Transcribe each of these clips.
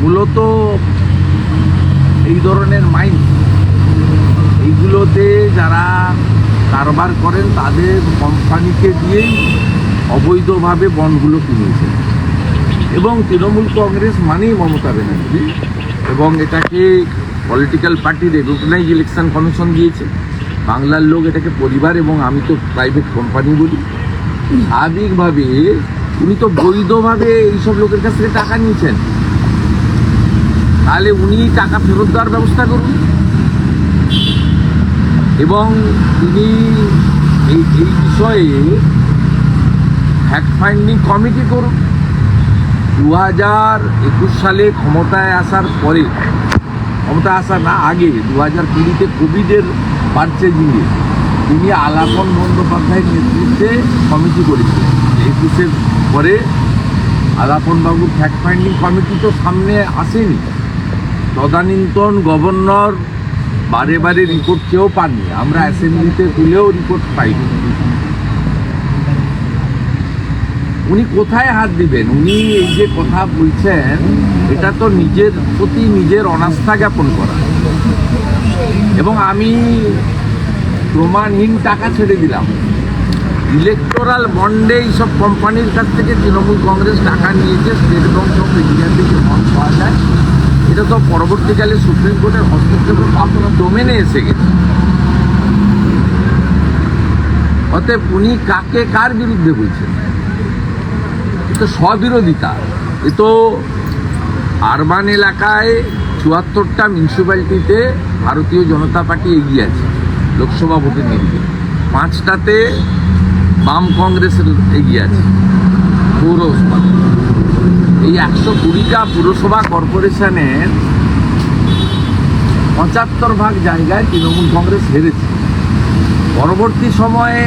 মূলত এই ধরনের মাইন। এইগুলোতে যারা কারবার করেন, তাদের কোম্পানিকে দিয়েই অবৈধভাবে বন্ডগুলো কিনেছে এবং তৃণমূল কংগ্রেস মানেই মমতা ব্যানার্জি এবং এটাকে political party recognize election commission দিয়েছে। বাংলার লোক এটাকে পরিবার এবং আমি তো প্রাইভেট কোম্পানি বলি। স্বাভাবিকভাবে উনি তো বৈধভাবে এইসব লোকের কাছ থেকে টাকা নিয়েছেন। তাহলে উনি টাকা ফেরত দেওয়ার ব্যবস্থা করুন। এবং তিনি এই এই বিষয়ে ফ্যাক্ট ফাইন্ডিং কমিটি করুন। দু হাজার একুশ সালে ক্ষমতায় আসার পরে ক্ষমতা আসা না আগে দু হাজার কুড়িতে কোভিডের পার্চেজিংয়ে তিনি আলাপন বন্দ্যোপাধ্যায়ের নেতৃত্বে কমিটি করেছিলেন একুশের পরে আলাপনবাবুর ফ্যাক্ট ফাইন্ডিং কমিটি তো সামনে আসেনি। তদানীন্তন গভর্নর বারে বারে রিপোর্ট চেয়েও পাননি। আমরা অ্যাসেম্বলিতে তুলেও রিপোর্ট পাইনি। উনি কোথায় হাত দিবেন? উনি এই যে কথা বলছেন, এটা তো নিজের প্রতি নিজের অনাস্থা জ্ঞাপন করা। এবং আমি প্রমাণহীন টাকা ছেড়ে দিলাম। ইলেকটোরাল বন্ডে এইসব কোম্পানির কাছ থেকে তৃণমূল কংগ্রেস টাকা নিয়েছে স্টেট ব্যাংক অফ ইন্ডিয়া থেকে বন্ড পাওয়া যায়। এটা তো পরবর্তীকালে সুপ্রিম কোর্টের হস্তক্ষেপের ডোমেনে এসে গেছে। অতএব উনি কাকে, কার বিরুদ্ধে বলছেন? তো স্ববিরোধিতা। এ তো আরবান এলাকায় চুয়াত্তরটা মিউনিসিপ্যালিটিতে ভারতীয় জনতা পার্টি এগিয়ে আছে, লোকসভা ভোটের নিরিখে পাঁচটাতে বাম কংগ্রেসের এগিয়ে আছে পৌরসভা এই একশো কুড়িটা পুরসভা কর্পোরেশনের পঁচাত্তর ভাগ জায়গায় তৃণমূল কংগ্রেস হেরেছে। পরবর্তী সময়ে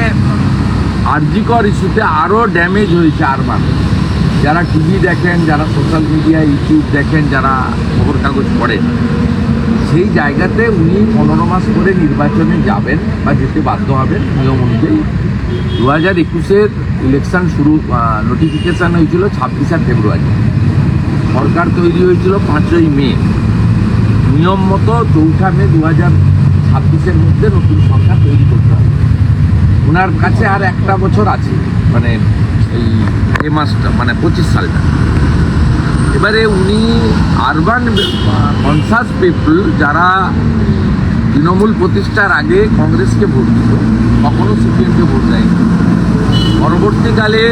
আরজিকর ইস্যুতে আরও ড্যামেজ হয়েছে আরবান যারা টিভি দেখেন, যারা সোশ্যাল মিডিয়া, ইউটিউব দেখেন, যারা খবর কাগজ পড়েন, সেই জায়গাতে উনি পনেরো মাস করে নির্বাচনে যাবেন বা যেতে বাধ্য হবেন নিয়ম অনুযায়ী। দু হাজার একুশের ইলেকশন শুরু নোটিফিকেশান হয়েছিল ছাব্বিশে ফেব্রুয়ারি। সরকার তৈরি হয়েছিল পাঁচই মে। নিয়ম মতো চৌঠা মে দু হাজার ছাব্বিশের মধ্যে নতুন সরকার তৈরি করতে হবে। ওনার কাছে আর একটা বছর আছে মানে এই এ মাসটা মানে পঁচিশ সালটা। এবারে উনি আরবান কনসাস পিপল যারা তৃণমূল প্রতিষ্ঠার আগে কংগ্রেসকে ভোট দিত কখনো সিপিএমকে ভোট দেয়নি। পরবর্তীকালে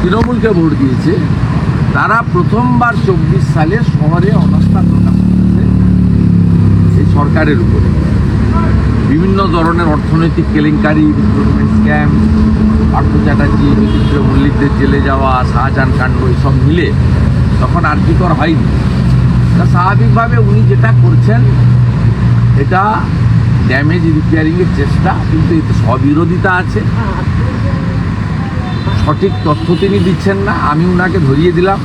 তৃণমূলকে ভোট দিয়েছে। তারা প্রথমবার চব্বিশ সালে শহরে অনাস্থা প্রকাশ করেছে এই সরকারের উপরে। বিভিন্ন ধরনের অর্থনৈতিক কেলেঙ্কারি রিক্রুটমেন্ট স্ক্যাম পার্থ চ্যাটার্জি, বিচিত্র মল্লিকদের জেলে যাওয়া, শাহজাহান কাণ্ড, এসব মিলে তখন আর্থিকর হয়নি। তা স্বাভাবিকভাবে উনি যেটা করছেন, এটা ড্যামেজ রিপেয়ারিংয়ের চেষ্টা, কিন্তু এতে স্ববিরোধিতা আছে। সঠিক তথ্য তিনি দিচ্ছেন না, আমি উনাকে ধরিয়ে দিলাম।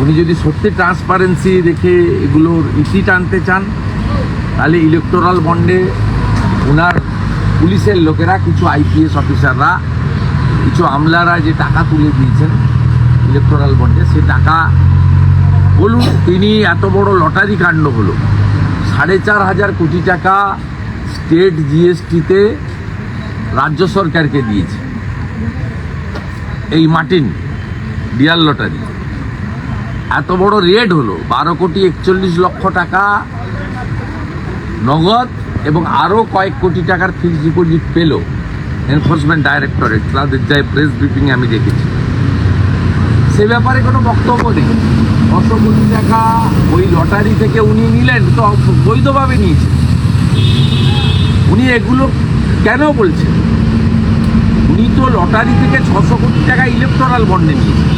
উনি যদি সত্যি ট্রান্সপারেন্সি রেখে এগুলোর ইতি টানতে চান, তাহলে ইলেকটোরাল বন্ডে ওনার পুলিশের লোকেরা, কিছু আইপিএস অফিসাররা কিছু আমলারা যে টাকা তুলে দিয়েছেন ইলেকটোরাল বন্ডে সে টাকা বলুন, তিনি এত বড় লটারি কাণ্ড হলো। সাড়ে চার হাজার কোটি টাকা স্টেট জিএসটিতে রাজ্য সরকারকে দিয়েছে। এই মার্টিন ডিয়ার লটারি। এত বড় রেড হলো, বারো কোটি একচল্লিশ লক্ষ টাকা নগদ এবং আরও কয়েক কোটি টাকার ফিক্সড ডিপোজিট পেল এনফোর্সমেন্ট ডাইরেক্টরেট, তাদের যায় প্রেস ব্রিফিংয়ে আমি দেখেছি। সে ব্যাপারে কোনো বক্তব্য নেই। কত কোটি টাকা ওই লটারি থেকে উনি নিলেন, তো বৈধভাবে নিয়েছেন উনি এগুলো কেন বলছেন? উনি তো লটারি থেকে ছশো কোটি টাকা ইলেকট্রাল বন্ডে নিয়েছেন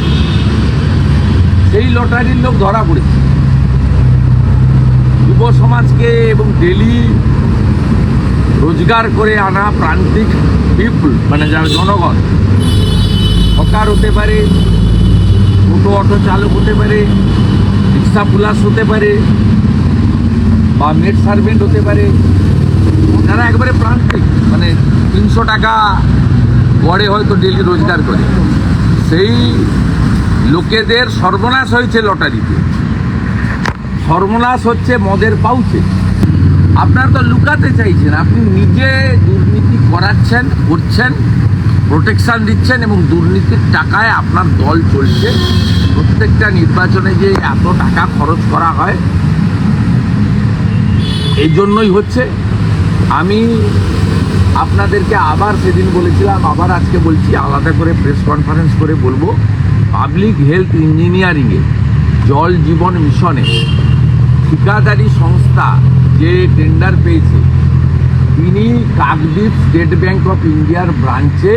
সেই লটারির লোক ধরা পড়েছে। যুব সমাজকে এবং ডেলি রোজগার করে আনা প্রান্তিক পিপুল মানে যার জনগণ। হকার হতে পারে, টোটো অটো চালক হতে পারে, রিক্সা পুলাস হতে পারে, বা মেড সার্ভেন্ট হতে পারে। যারা একবারে প্রান্তিক মানে তিনশো টাকা গড়ে হয়তো ডেলি রোজগার করে। সেই লোকেদের সর্বনাশ হয়েছে লটারিতে। সর্বনাশ হচ্ছে মদের পাউচে। আপনারা তো লুকাতে চাইছেন, আপনি নিজে দুর্নীতি করাচ্ছেন, করছেন প্রোটেকশান দিচ্ছেন এবং দুর্নীতির টাকায় আপনার দল চলছে। প্রত্যেকটা নির্বাচনে যে এত টাকা খরচ করা হয়, এই জন্যই হচ্ছে। আমি আপনাদেরকে আবার সেদিন বলেছিলাম, আবার আজকে বলছি, আলাদা করে প্রেস কনফারেন্স করে বলব পাবলিক হেলথ ইঞ্জিনিয়ারিংয়ে জল জীবন মিশনে, ঠিকাদারি সংস্থা যে টেন্ডার পেয়েছে, তিনি কাকদ্বীপ স্টেট ব্যাংক অফ ইন্ডিয়ার ব্রাঞ্চে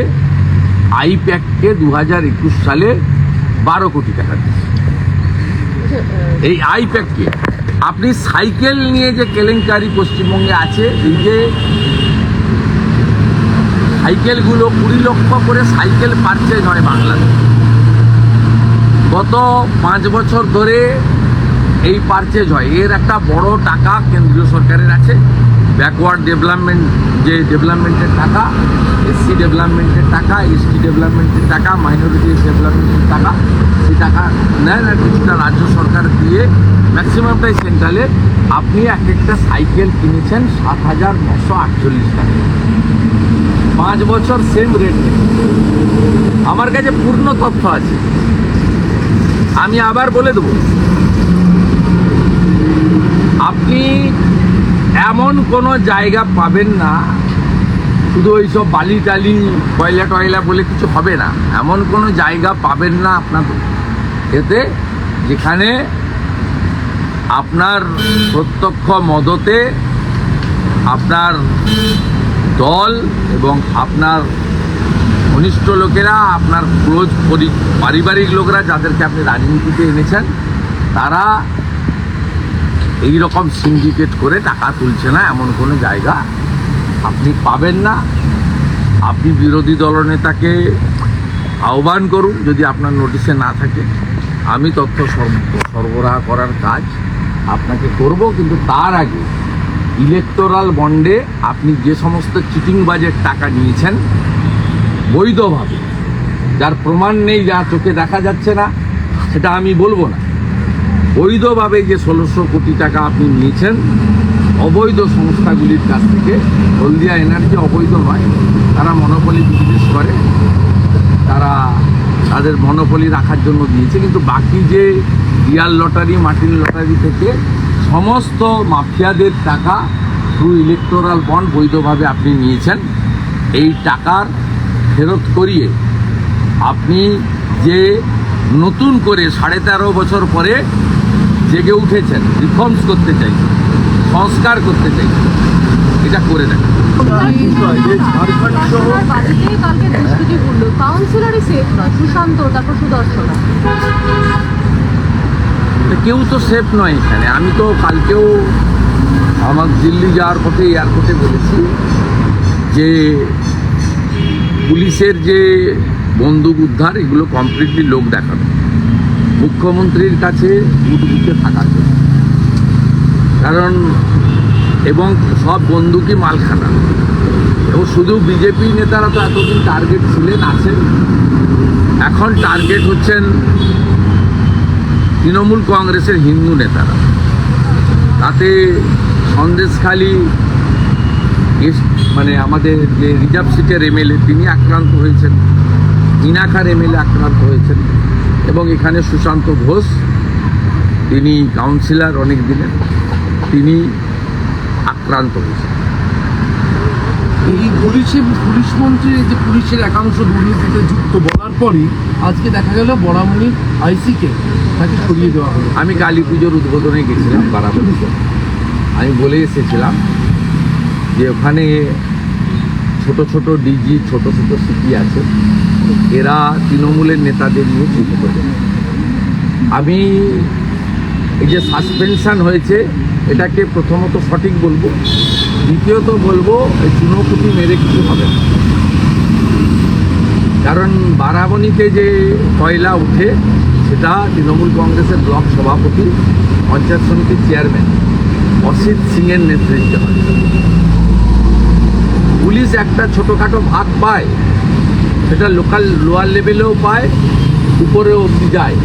আইপ্যাককে দু হাজার একুশ সালে বারো কোটি টাকা দিয়েছে। এই আইপ্যাককে আপনি সাইকেল নিয়ে যে কেলেঙ্কারি পশ্চিমবঙ্গে আছে, এই যে সাইকেলগুলো কুড়ি লক্ষ করে সাইকেল পারচেজ হয় বাংলাদেশে গত পাঁচ বছর ধরে এই পারচেজ হয়। এর একটা বড় টাকা কেন্দ্রীয় সরকারের আছে। ব্যাকওয়ার্ড ডেভেলপমেন্ট যে ডেভেলপমেন্টের টাকা এসসি ডেভেলপমেন্টের টাকা এসটি ডেভেলপমেন্টের টাকা মাইনরিটি ডেভেলপমেন্টের টাকা, সেই টাকা নেন আর কিছুটা রাজ্য সরকার দিয়ে ম্যাক্সিমামটাই সেন্ট্রালে আপনি এক একটা সাইকেল কিনেছেন সাত হাজার নশো আটচল্লিশ টাকা। পাঁচ বছর সেম রেট আমার কাছে পূর্ণ তথ্য আছে। আমি আবার বলে দেবো। আপনি এমন কোনো জায়গা পাবেন না, শুধু ওই সব বালি টালি, কয়লা টয়লা বলে কিছু হবে না। এমন কোনো জায়গা পাবেন না আপনার এতে যেখানে আপনার প্রত্যক্ষ মদতে আপনার দল এবং আপনার ঘনিষ্ঠ লোকেরা, আপনার ক্লোজ পরি- পারিবারিক লোকেরা যাদেরকে আপনি রাজনীতিতে এনেছেন, তারা এই রকম সিন্ডিকেট করে টাকা তুলছে না এমন কোনো জায়গা আপনি পাবেন না। আপনি বিরোধী দলনেতাকে আহ্বান করুন যদি আপনার নোটিশে না থাকে। আমি তথ্য সর- সরবরাহ করার কাজ আপনাকে করব, কিন্তু তার আগে ইলেকটোরাল বন্ডে আপনি যে সমস্ত চিটিং বাজের টাকা নিয়েছেন, বৈধভাবে, যার প্রমাণ নেই, যা চোখে দেখা যাচ্ছে না, সেটা আমি বলব না। বৈধভাবে যে ষোলোশো কোটি টাকা আপনি নিয়েছেন, অবৈধ সংস্থাগুলির কাছ থেকে হলদিয়া এনার্জি অবৈধ নয়। তারা মনোপলি বিজনেস করে। তারা তাদের মনোপলি রাখার জন্য দিয়েছে, কিন্তু বাকি যে রিয়াল লটারি, মার্টিন লটারি থেকে সমস্ত মাফিয়াদের টাকা থ্রু ইলেকটোরাল বন্ড বৈধভাবে আপনি নিয়েছেন। এই টাকার ফেরত করিয়ে আপনি যে নতুন করে সাড়ে তেরো বছর পরে জেগে উঠেছেন রিফর্মস করতে চাইছেন, সংস্কার করতে চাইছেন, এটা করে নয়, সুশান্ত, তারপর কেউ তো সেফ নয় এখানে। আমি তো কালকেও আমার দিল্লি যাওয়ার পথে এয়ারপোর্টে বলেছি যে পুলিশের যে বন্দুক উদ্ধার, এগুলো কমপ্লিটলি লোক দেখানো মুখ্যমন্ত্রীর কাছে বুটবুকে জন্য কারণ এবং সব বন্দুকই মালখানা। এবং শুধু বিজেপি নেতারা তো এতদিন টার্গেট ছিলেন, আছেন। এখন টার্গেট হচ্ছেন তৃণমূল কংগ্রেসের হিন্দু নেতারা। তাতে সন্দেশখালী মানে আমাদের যে রিজার্ভ সিটের এমএলএ, তিনি আক্রান্ত হয়েছেন। ইনাখার এমএলএ আক্রান্ত হয়েছেন। এবং এখানে সুশান্ত ঘোষ, তিনি কাউন্সিলর অনেক দিনের, তিনি আক্রান্ত হয়েছেন। পুলিশে পুলিশ মন্ত্রীর যে পুলিশের একাংশ দুর্নীতিতে যুক্ত বলার পরই আজকে দেখা গেল বরামণির আইসিকে তাকে সরিয়ে দেওয়া হলো। আমি কালী পুজোর উদ্বোধনে গেছিলাম বারাবতীতে আমি বলে এসেছিলাম যে ওখানে ছোট ছোট ডিজি, ছোট ছোট সিটি আছে, এরা তৃণমূলের নেতাদের নিয়ে চিঠি করে আমি এই যে সাসপেনশন হয়েছে, এটাকে প্রথমত সঠিক বলব। দ্বিতীয়ত বলব, এই চুনোপুটি মেরে কিছু হবে না। কারণ বারাবণীতে যে কয়লা উঠে, সেটা তৃণমূল কংগ্রেসের ব্লক সভাপতি, পঞ্চায়েত সমিতির চেয়ারম্যান, অসিত সিংয়ের নেতৃত্বে হয়। পুলিশ একটা ছোটোখাটো ভাগ পায়, সেটা লোকাল, লোয়ার লেভেলেও পায় উপরে অবধি যায়।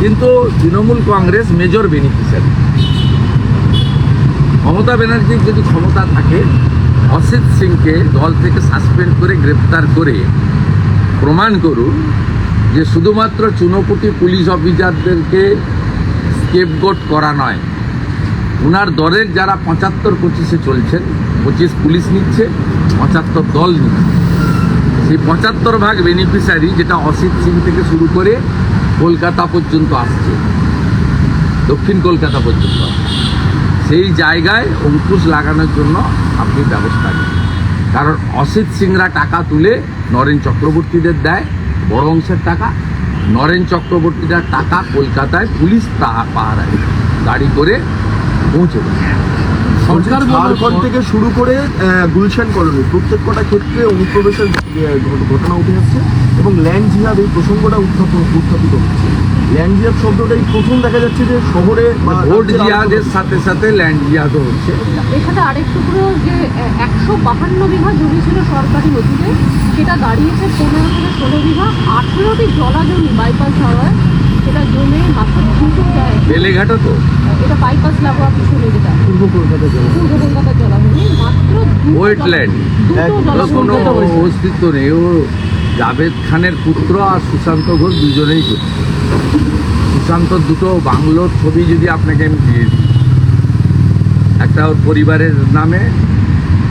কিন্তু তৃণমূল কংগ্রেস মেজর বেনিফিশিয়ারি মমতা ব্যানার্জির যদি ক্ষমতা থাকে, অসিত সিংকে দল থেকে সাসপেন্ড করে গ্রেপ্তার করে প্রমাণ করুন যে শুধুমাত্র চুনোপুটি পুলিশ অফিসারদেরকে স্কেপগোট করা নয় ওনার দলের যারা পঁচাত্তর পঁচিশে চলছেন, পঁচিশ পুলিশ নিচ্ছে, পঁচাত্তর দল নিচ্ছে সেই পঁচাত্তর ভাগ বেনিফিশিয়ারি যেটা অসিত সিং থেকে শুরু করে কলকাতা পর্যন্ত আসছে, দক্ষিণ কলকাতা পর্যন্ত আসছে। সেই জায়গায় অঙ্কুশ লাগানোর জন্য আপনি ব্যবস্থা নিন। কারণ অসিত সিংরা টাকা তুলে নরেন চক্রবর্তীদের দেয় বড় অংশের টাকা। নরেন চক্রবর্তীরা টাকা কলকাতায় পুলিশ তা- পাহারায় গাড়ি করে পৌঁছে দেয় সরকার ঝাড়খণ্ড থেকে শুরু করে গুলশান কলোনি প্রত্যেক কটা ক্ষেত্রে অনুপ্রবেশের ঘটনা উঠে আসছে এবং ল্যান্ড জিহাদ এই প্রসঙ্গটা উত্থাপন উত্থাপিত হচ্ছে। ল্যান্ড জিহাদ শব্দটাই প্রথম দেখা যাচ্ছে যে শহরে ভোট জিহাদের সাথে সাথে ল্যান্ড জিহাদও হচ্ছে। এখানে আরেকটু পুরো যে একশো বাহান্ন বিঘা জমি ছিল সরকারি নদীতে সেটা দাঁড়িয়েছে পনেরো থেকে ষোলো বিঘা। আঠেরোটি জলা জমি বাইপাস হওয়ায় সেটা জমে মাত্র দুটো বেলেঘাটা তো? এটা বাইপাস লাগোয়া পিছনে যেটা। পূর্ব কলকাতা জেলা পূর্ব কলকাতার জলাভূমি মাত্র ওর কোনো অস্তিত্ব নেই। ও জাভেদ খানের পুত্র আর সুশান্ত ঘোষ দুজনেই করছে। সুশান্তর দুটো বাংলোর ছবি যদি আপনাকে আমি দিয়ে দিই। একটা ওর পরিবারের নামে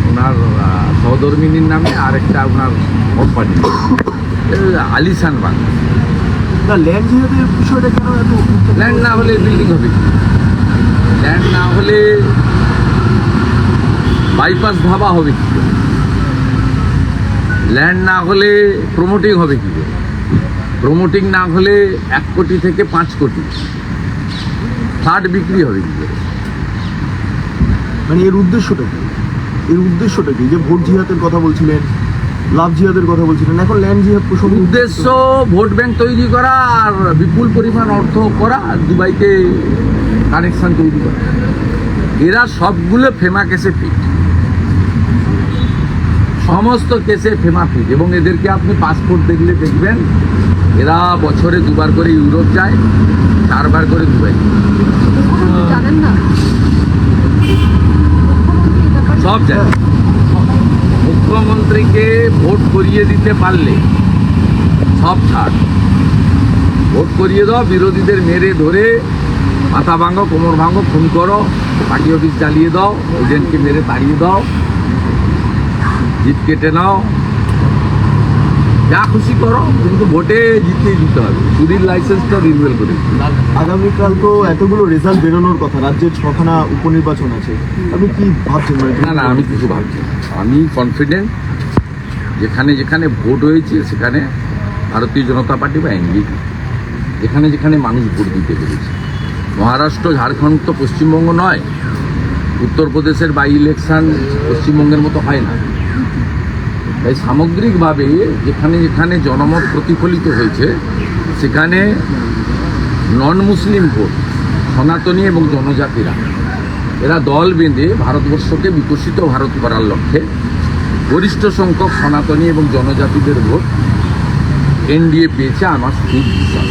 ওনার সহধর্মিনীর নামে আর একটা ওনার কোম্পানি আলিশান বাংলা। ল্যান্ড জিহাদের বিষয়টা কেন এত ল্যান্ড না হলে বিল্ডিং হবে কি? ল্যান্ড না হলে বাইপাস ধাবা হবে কি? ল্যান্ড না হলে প্রমোটিং হবে কি? প্রমোটিং না হলে এক কোটি থেকে পাঁচ কোটি। ফ্ল্যাট বিক্রি হবে কি করে? মানে এর উদ্দেশ্যটা কি? এর উদ্দেশ্যটা কি? যে ভোট জিহাদের কথা বলছিলেন লাভ জিহাদের কথা বলছিলেন এখন ল্যান্ড জিহাদ প্রসঙ্গ উদ্দেশ্য ভোট ব্যাংক তৈরি করা আর বিপুল পরিমাণ অর্থ করা আর দুবাইতে কানেকশন তৈরি করা। এরা সবগুলো ফেমা কেসে ফিট সমস্ত কেসে ফেমা ফিট এবং এদেরকে আপনি পাসপোর্ট দেখলে দেখবেন এরা বছরে দুবার করে ইউরোপ যায় চারবার করে দুবাই যায়। সব জায়গায় মুখ্যমন্ত্রীকে ভোট করিয়ে দিতে পারলে সব ছাড়। ভোট করিয়ে দাও বিরোধীদের মেরে ধরে মাথা ভাঙো কোমর ভাঙো খুন করো পার্টি অফিস জ্বালিয়ে দাও এজেন্টকে মেরে তাড়িয়ে দাও। জিত কেটে নাও। যা খুশি করো কিন্তু ভোটে জিততেই দিতে হবে। চুরির লাইসেন্সটা রিনুয়েল করে আগামীকাল তো এতগুলো রেজাল্ট বেরোনোর কথা রাজ্যের ছখানা উপনির্বাচন আছে। আপনি কি ভাবছেন? মানে না না আমি কিছু ভাবছি আমি কনফিডেন্ট যেখানে যেখানে ভোট হয়েছে সেখানে ভারতীয় জনতা পার্টি বা এনডি যেখানে যেখানে মানুষ ভোট দিতে পেরেছে। মহারাষ্ট্র ঝাড়খণ্ড তো পশ্চিমবঙ্গ নয়। উত্তরপ্রদেশের বাই ইলেকশন পশ্চিমবঙ্গের মতো হয় না। তাই সামগ্রিকভাবে যেখানে যেখানে জনমত প্রতিফলিত হয়েছে, সেখানে নন মুসলিম ভোট, সনাতনী এবং জনজাতিরা, এরা দল বেঁধে ভারতবর্ষকে বিকশিত ভারত করার লক্ষ্যে গরিষ্ঠ সংখ্যক সনাতনী এবং জনজাতিদের ভোট এনডিএ পেয়েছে আমার স্থির বিশ্বাস।